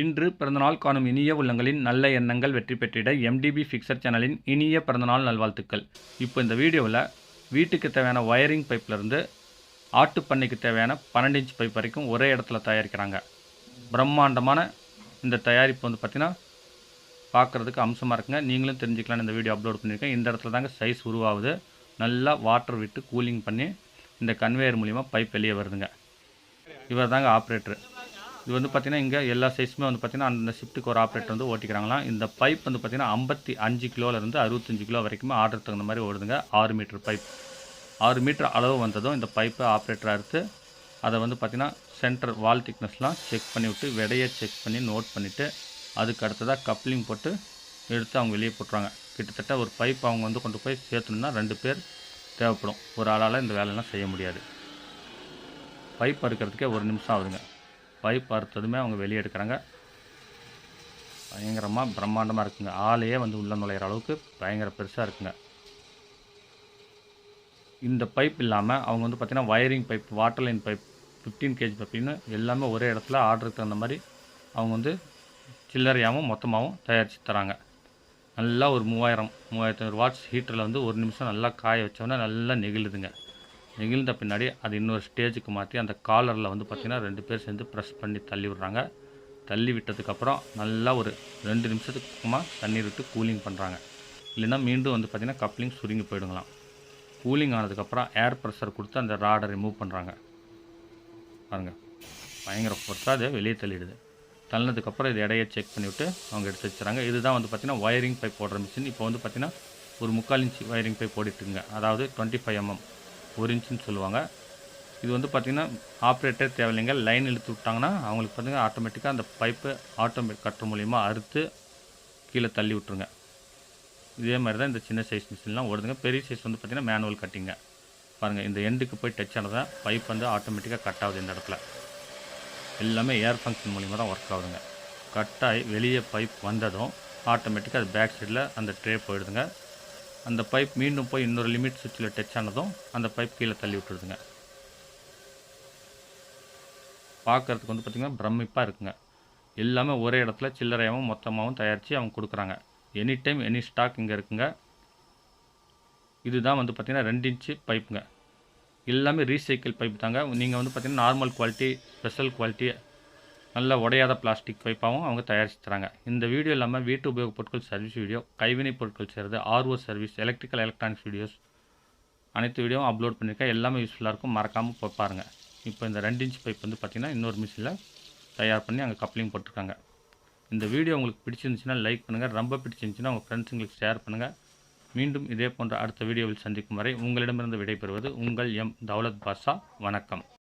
இன்று பிறந்தநாள் காணும் இனிய உள்ளங்களின் நல்ல எண்ணங்கள் வெற்றி பெற்றிட எம்டிபி ஃபிக்சர் சேனலின் இனிய பிறந்தநாள் நல்வாழ்த்துக்கள். இப்போ இந்த வீடியோவில் வீட்டுக்கு தேவையான ஒயரிங் பைப்லேருந்து ஆட்டு பண்ணைக்கு தேவையான பன்னெண்டு இன்ச் பைப் வரைக்கும் ஒரே இடத்துல தயாரிக்கிறாங்க. பிரம்மாண்டமான இந்த தயாரிப்பு வந்து பார்த்திங்கன்னா பார்க்குறதுக்கு அம்சமாக இருக்குங்க. நீங்களும் தெரிஞ்சுக்கலான்னு இந்த வீடியோ அப்லோட் பண்ணியிருக்கேன் இந்த இடத்துல தாங்க சைஸ் உருவாகுது. நல்லா வாட்டர் விட்டு கூலிங் பண்ணி இந்த கன்வேயர் மூலிமா பைப் வெளியே வருதுங்க. இவர் தாங்க ஆப்ரேட்டர் இது வந்து பார்த்திங்கன்னா இங்கே எல்லா சைஸுமே வந்து பார்த்திங்கன்னா அந்த ஷிஃப்ட்டுக்கு ஒரு ஆப்ரேட்டர் வந்து ஓட்டிக்கிறாங்களாம். இந்த பைப் வந்து பார்த்திங்கன்னா ஐம்பத்தி அஞ்சு கிலோலேருந்து அறுபத்தஞ்சு கிலோ வரைக்குமே ஆர்டர் தகுந்த மாதிரி ஓடுதுங்க. ஆறு மீட்டர் பைப் ஆறு மீட்டர் அளவு வந்ததும் இந்த பைப்பை ஆப்ரேட்டராக எடுத்து அதை வந்து பார்த்திங்கன்னா சென்டர் வால் திக்னஸ்லாம் செக் பண்ணி விட்டு விடையை செக் பண்ணி நோட் பண்ணிவிட்டு அதுக்கு அடுத்ததாக கப்ளிங் போட்டு எடுத்து அவங்க வெளியே போட்டுருவாங்க. கிட்டத்தட்ட ஒரு பைப் அவங்க வந்து கொண்டு போய் சேர்த்தணுன்னா ரெண்டு பேர் தேவைப்படும். ஒரு ஆளால் இந்த வேலையெல்லாம் செய்ய முடியாது. பைப் அறுக்கிறதுக்கே ஒரு நிமிஷம் ஆகுதுங்க. பைப் அறுத்ததுமே அவங்க வெளியே எடுக்கிறாங்க. பயங்கரமாக பிரம்மாண்டமாக இருக்குங்க. ஆளையே வந்து உள்ள நுழையிற அளவுக்கு பயங்கர பெருசாக இருக்குங்க. இந்த பைப் இல்லாமல் அவங்க வந்து பார்த்திங்கன்னா wiring pipe water line pipe fifteen KG பைப்பின்னு எல்லாமே ஒரே இடத்துல ஆர்டருக்கு தகுந்த மாதிரி அவங்க வந்து சில்லறையாகவும் மொத்தமாகவும் தயாரித்து தராங்க. நல்லா ஒரு மூவாயிரம் மூவாயிரத்தி ஐநூறு வாட்ஸ் ஹீட்டரில் வந்து ஒரு நிமிஷம் நல்லா காய வச்சோன்னா நல்லா நெகிழுதுங்க. நெகிழ்ந்த பின்னாடி அது இன்னொரு ஸ்டேஜுக்கு மாற்றி அந்த காலரில் வந்து பார்த்திங்கன்னா ரெண்டு பேர் சேர்ந்து ப்ரெஸ் பண்ணி தள்ளி விடுறாங்க. தள்ளி விட்டதுக்கப்புறம் நல்லா ஒரு ரெண்டு நிமிஷத்துக்கு தண்ணீர் விட்டு கூலிங் பண்ணுறாங்க இல்லைன்னா மீண்டும் வந்து பார்த்திங்கன்னா கப்ளிங் சுருங்கி போயிடுங்களாம். கூலிங் ஆனதுக்கப்புறம் ஏர் ப்ரெஷர் கொடுத்து அந்த ராடை ரிமூவ் பண்ணுறாங்க பாருங்கள் பயங்கர ஃபோர்ஸாக அதை வெளியே தள்ளிடுது. தள்ளினதுக்கப்புறம் இது இடையை செக் பண்ணிவிட்டு அவங்க எடுத்து வச்சுறாங்க. இதுதான் வந்து பார்த்திங்கன்னா ஒயரிங் பைப் போடுற மிஷின் இப்போ வந்து பார்த்திங்கன்னா ஒரு முக்கால் இன்ச்சு ஒயரிங் பைப் ஓடிட்டுருங்க அதாவது டுவெண்ட்டி ஃபைவ் எம்எம் ஒரு இன்ச்சுன்னு சொல்லுவாங்க. இது வந்து பார்த்திங்கன்னா ஆப்ரேட்டர் தேவையில்லைங்க. லைன் இழுத்து விட்டாங்கன்னா அவங்களுக்கு பார்த்திங்கன்னா ஆட்டோமேட்டிக்காக அந்த பைப்பு ஆட்டோமேட் கட்டுற மூலிமா அறுத்து கீழே தள்ளி விட்ருங்க இதே மாதிரி தான் இந்த சின்ன சைஸ் மிஷின்லாம் ஓடுதுங்க. பெரிய சைஸ் வந்து பார்த்திங்கன்னா மேனுவல் கட்டிங்க பாருங்கள் இந்த எண்டுக்கு போய் டச் ஆனதான் பைப் வந்து ஆட்டோமேட்டிக்காக கட் ஆகுது இந்த இடத்துல. எல்லாமே ஏர் ஃபங்க்ஷன் மூலிமா தான் ஒர்க் ஆகுதுங்க. கட் ஆகி வெளியே பைப் வந்ததும் ஆட்டோமேட்டிக்காக அது பேக் சைடில் அந்த ட்ரே போயிடுதுங்க. அந்த பைப் மீண்டும் போய் இன்னொரு லிமிட் சுவிட்சில் டச் ஆனதும் அந்த பைப் கீழே தள்ளி விட்டுருதுங்க. பார்க்குறதுக்கு வந்து பார்த்திங்கன்னா பிரமிப்பாக இருக்குங்க. எல்லாமே ஒரே இடத்துல சில்லறையாகவும் மொத்தமாகவும் தயாரித்து அவங்க கொடுக்குறாங்க. எனி டைம் எனி ஸ்டாக் இங்கே இருக்குங்க. இதுதான் வந்து பார்த்திங்கன்னா ரெண்டு இன்ச்சு பைப்புங்க எல்லாமே ரீசைக்கிள் பைப் தாங்க. நீங்கள் வந்து பார்த்திங்கன்னா நார்மல் குவாலிட்டி ஸ்பெஷல் குவாலிட்டி நல்ல உடையாத பிளாஸ்டிக் பைப்பாகவும் அவங்க தயாரித்து தராங்க இந்த வீடியோ இல்லாமல் வீட்டு உபயோகப் பொருட்கள் சர்வீஸ் வீடியோ கைவினைப் பொருட்கள் செய்கிறது RO service electrical electronics videos அனைத்து வீடியோவும் அப்லோட் பண்ணியிருக்கேன் எல்லாமே யூஸ்ஃபுல்லாக இருக்கும். மறக்காமல் போய் பாருங்கள் இப்போ இந்த ரெண்டு இன்ச் பைப் வந்து பார்த்திங்கன்னா இன்னொரு மிஷினில் தயார் பண்ணி அங்கே கப்ளிங் போட்டிருக்காங்க. இந்த வீடியோ உங்களுக்கு பிடிச்சிருந்துச்சுன்னா லைக் பண்ணுங்கள் ரொம்ப பிடிச்சிருந்துச்சுன்னா உங்கள் ஃப்ரெண்ட்ஸுங்களுக்கு ஷேர் பண்ணுங்கள் மீண்டும் இதே போன்ற அடுத்த வீடியோவில் சந்திக்கும் வரை உங்களிடமிருந்து விடைபெறுவது உங்கள் எம் தௌலத் பாஷா வணக்கம்.